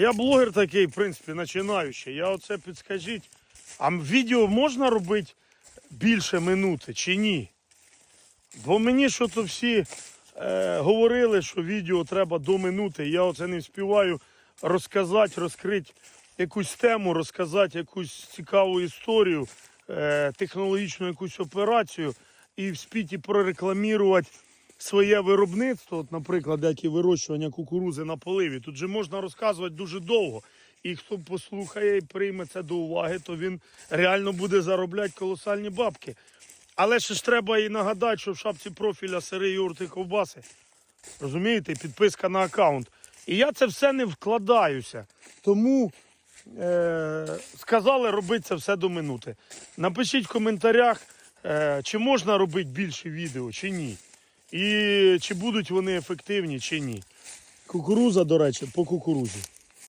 Я блогер такий, в принципі, починаючий. Я оце підскажіть. А відео можна робити більше минути чи ні? Бо мені що то всі е, говорили, що відео треба до минути. Я оце не вспіваю розказати, розкрити якусь тему, розказати якусь цікаву історію, е, технологічну якусь операцію і вспіти прорекламувати своє виробництво, от, наприклад, як і вирощування кукурузи на поливі. Тут же можна розказувати дуже довго. І хто послухає і прийме це до уваги, то він реально буде заробляти колосальні бабки. Але ще ж треба і нагадати, що в шапці профіля сири юрти ковбаси. Розумієте, підписка на аккаунт. І я це все не вкладаюся. Тому е, сказали робити це все до минути. Напишіть в коментарях, е, чи можна робити більше відео, чи ні. І чи будуть вони ефективні, чи ні. Кукуруза, до речі, по кукурузі.